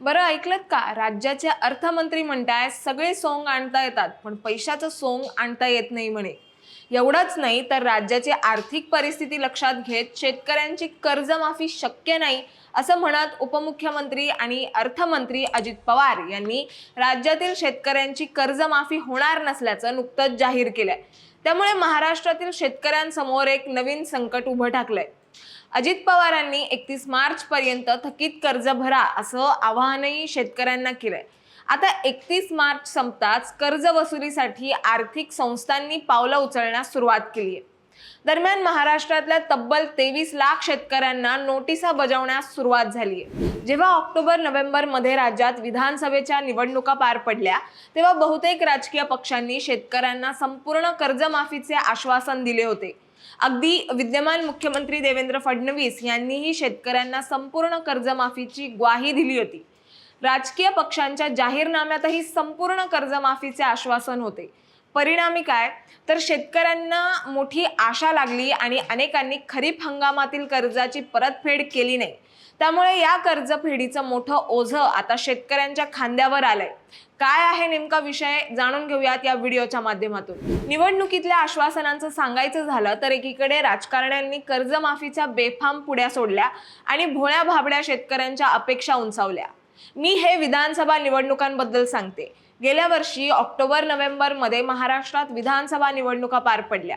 बरं ऐकलं का? राज्याचे अर्थमंत्री म्हणताय सगळे सोंग आणता येतात पण पैशाचं सोंग आणता येत नाही म्हणे. एवढंच नाही तर राज्याची आर्थिक परिस्थिती लक्षात घेत शेतकऱ्यांची कर्जमाफी शक्य नाही असं म्हणत उपमुख्यमंत्री आणि अर्थमंत्री अजित पवार यांनी राज्यातील शेतकऱ्यांची कर्जमाफी होणार नसल्याचं नुकतंच जाहीर केलंय. त्यामुळे महाराष्ट्रातील शेतकऱ्यांसमोर एक नवीन संकट उभं ठाकलंय. अजित पवारांनी एकतीस मार्च पर्यंत थकीत कर्ज भरा असं आवाहनही शेतकऱ्यांना केलंय. आता एकतीस मार्च संपताच कर्ज वसुलीसाठी आर्थिक संस्थांनी पावलं उचलण्यास सुरुवात केली आहे दरम्यान महाराष्ट्रातल्या तब्बल तेवीस लाख शेतकऱ्यांना नोटिसा बजावण्यास सुरुवात झाली आहे. जेव्हा ऑक्टोबर नोव्हेंबरमध्ये राज्यात विधानसभेच्या निवडणुका पार पडल्या तेव्हा बहुतेक राजकीय पक्षांनी शेतकऱ्यांना संपूर्ण कर्जमाफीचे आश्वासन दिले होते. अगदी विद्यमान मुख्यमंत्री देवेंद्र फडणवीस यांनीही शेतकऱ्यांना संपूर्ण कर्जमाफीची ग्वाही दिली होती. राजकीय पक्षांच्या जाहीरनाम्यातही संपूर्ण कर्जमाफीचे आश्वासन होते. परिणामी काय? तर शेतकऱ्यांना मोठी आशा लागली आणि अनेकांनी खरीप हंगामातील कर्जाची परतफेड केली नाही. त्यामुळे या कर्जफेडीचं मोठं ओझं आता शेतकऱ्यांच्या खांद्यावर आलंय. काय आहे नेमका विषय? जाणून घेऊयात या व्हिडिओच्या माध्यमातून. निवडणुकीतल्या आश्वासनांचं सांगायचं झालं तर एकीकडे राजकारण्यांनी कर्जमाफीच्या बेफाम पुड्या सोडल्या आणि भोळ्या भाबड्या शेतकऱ्यांच्या अपेक्षा उंचावल्या. मी हे विधानसभा निवडणुकांबद्दल सांगते. गेल्या वर्षी ऑक्टोबर नोव्हेंबरमध्ये महाराष्ट्रात विधानसभा निवडणुका पार पडल्या.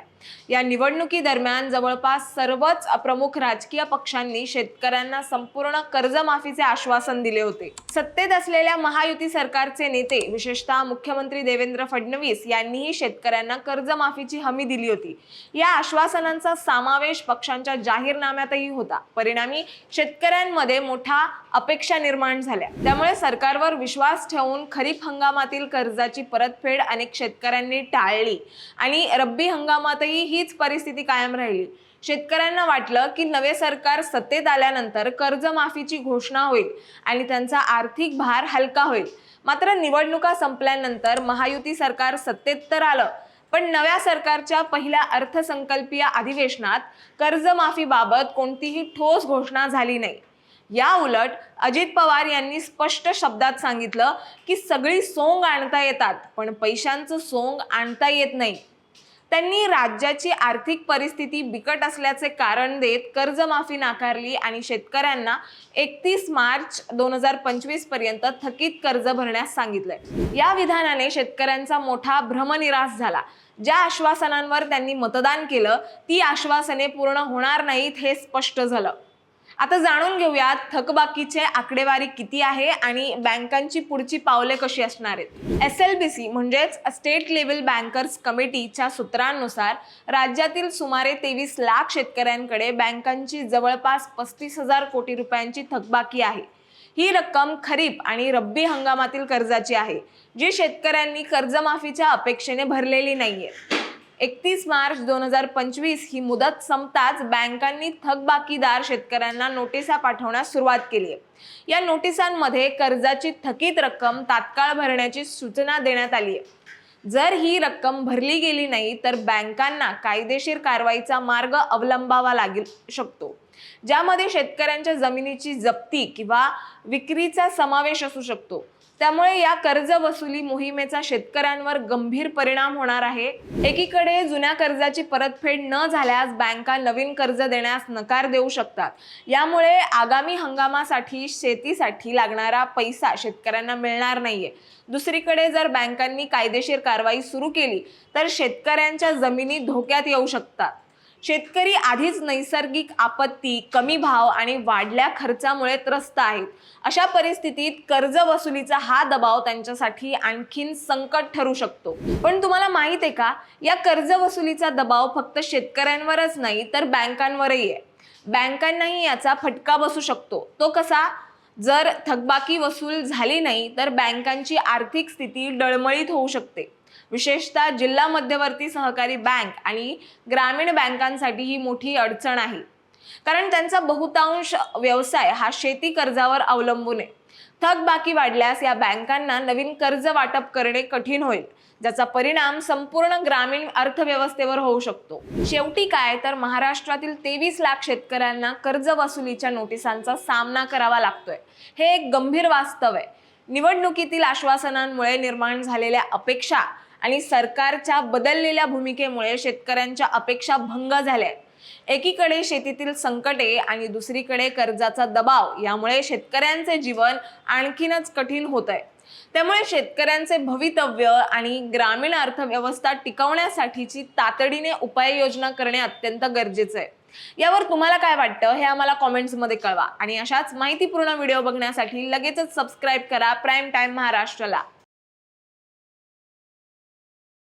या निवडणुकीदरम्यान जवळपास सर्वच प्रमुख राजकीय पक्षांनी शेतकऱ्यांना संपूर्ण कर्जमाफीचे आश्वासन दिले होते. सत्तेत असलेल्या महायुती सरकारचे नेते विशेषतः मुख्यमंत्री देवेंद्र फडणवीस यांनीही शेतकऱ्यांना कर्जमाफीची हमी दिली होती. या आश्वासनांचा समावेश पक्षांच्या जाहीरनाम्यातही होता. परिणामी शेतकऱ्यांमध्ये मोठा अपेक्षा निर्माण झाल्या. त्यामुळे सरकारवर विश्वास ठेवून खरीप हंगामात हंगामातील कर्जाची परतफेड अनेक शेतकऱ्यांनी टाळली. आणि रब्बी हंगामातही हीच परिस्थिती कायम राहिली. शेतकऱ्यांना वाटलं की नवे सरकार सत्तेत आल्यानंतर कर्जमाफीची घोषणा होईल आणि त्यांचा आर्थिक भार हलका होईल. मात्र निवडणुका संपल्यानंतर महायुती सरकार सत्तेत तर आलं पण नव्या सरकारच्या पहिल्या अर्थसंकल्पीय अधिवेशनात कर्जमाफीबाबत कोणतीही ठोस घोषणा झाली नाही. या उलट अजित पवार यांनी स्पष्ट शब्दात सांगितलं की सगळी सोंग आणता येतात पण पैशांचं सोंग आणता येत नाही. त्यांनी राज्याची आर्थिक परिस्थिती बिकट असल्याचे कारण देत कर्जमाफी नाकारली आणि शेतकऱ्यांना एकतीस मार्च दोन हजार पंचवीसपर्यंत थकीत कर्ज भरण्यास सांगितलंय. या विधानाने शेतकऱ्यांचा मोठा भ्रमनिराश झाला. ज्या आश्वासनांवर त्यांनी मतदान केलं ती आश्वासने पूर्ण होणार नाहीत हे स्पष्ट झालं. आता जाणून घेऊयात थकबाकीचे आकडेवारी किती आहे आणि बँकांची पुढची पावले कशी असणार आहेत. एस एल बी सी म्हणजेच स्टेट लेवल बँकर्स कमिटीच्या सूत्रांनुसार राज्यातील सुमारे तेवीस लाख शेतकऱ्यांकडे बँकांची जवळपास पस्तीस हजार कोटी रुपयांची थकबाकी आहे. ही रक्कम खरीप आणि रब्बी हंगामातील कर्जाची आहे जी शेतकऱ्यांनी कर्जमाफीच्या अपेक्षेने भरलेली नाहीये. एकतीस मार्च दोन हजार पंचवीस ही मुदत संपताच बँकांनी थकबाकीदार शेतकऱ्यांना नोटिसा पाठवण्यास सुरुवात केली आहे. या नोटिसांमध्ये कर्जाची थकीत रक्कम तात्काळ भरण्याची सूचना देण्यात आली आहे. जर ही रक्कम भरली गेली नाही तर बँकांना कायदेशीर कारवाईचा मार्ग अवलंबावा लागेल शकतो. ज्यामध्ये शेतकऱ्यांच्या जमिनीची जप्ती किंवा विक्रीचा समावेश असू शकतो. त्यामुळे या कर्ज वसुली मोहिमेचा शेतकऱ्यांवर गंभीर परिणाम होणार आहे. एकीकडे जुन्या कर्जाची परतफेड न झाल्यास बँका नवीन कर्ज देण्यास नकार देऊ शकतात. यामुळे आगामी हंगामासाठी शेतीसाठी लागणारा पैसा शेतकऱ्यांना मिळणार नाहीये. दुसरीकडे जर बँकांनी कायदेशीर कारवाई सुरू केली तर शेतकऱ्यांच्या जमिनी धोक्यात येऊ शकतात. शेतकरी आधीच नैसर्गिक आपत्ती कमी भाव आणि वाढल्या खर्चामुळे त्रस्त आहेत. अशा परिस्थितीत कर्ज वसुलीचा हा दबाव त्यांच्यासाठी आणखीन संकट ठरू शकतो. पण तुम्हाला माहीत आहे का या कर्ज वसुलीचा दबाव फक्त शेतकऱ्यांवरच नाही तर बँकांवरही आहे. बँकांनाही याचा फटका बसू शकतो. तो कसा? जर थकबाकी वसूल झाली नाही तर बँकांची आर्थिक स्थिती डळमळीत होऊ शकते. विशेषतः जिल्हा मध्यवर्ती सहकारी बँक आणि ग्रामीण बँकांसाठी ही मोठी अडचण आहे. कारण त्यांचा बहुतांश व्यवसाय हा शेती कर्जावर अवलंबून आहे. थकबाकी वाढल्यास या बँकांना नवीन कर्ज वाटप करणे कठीण होईल ज्याचा परिणाम संपूर्ण ग्रामीण अर्थव्यवस्थेवर होऊ शकतो. शेवटी काय? तर महाराष्ट्रातील तेवीस लाख शेतकऱ्यांना कर्ज वसुलीच्या नोटिसांचा सामना करावा लागतोय. हे एक गंभीर वास्तव आहे. निवडणुकीतील आश्वासनांमुळे निर्माण झालेल्या अपेक्षा आणि सरकारच्या बदललेल्या भूमिकेमुळे शेतकऱ्यांच्या अपेक्षा भंग झाल्या आहेत. एकीकडे शेतीतील संकटे आणि दुसरीकडे कर्जाचा दबाव यामुळे शेतकऱ्यांचे जीवन आणखीनच कठीण होत आहे. त्यामुळे शेतकऱ्यांचे भवितव्य आणि ग्रामीण अर्थव्यवस्था टिकवण्यासाठीची तातडीने उपाययोजना करणे अत्यंत गरजेचं आहे. यावर तुम्हाला काय वाटतं हे आम्हाला कॉमेंट्समध्ये कळवा आणि अशाच माहितीपूर्ण व्हिडिओ बघण्यासाठी लगेचच सबस्क्राईब करा. प्राईम टाईम महाराष्ट्राला.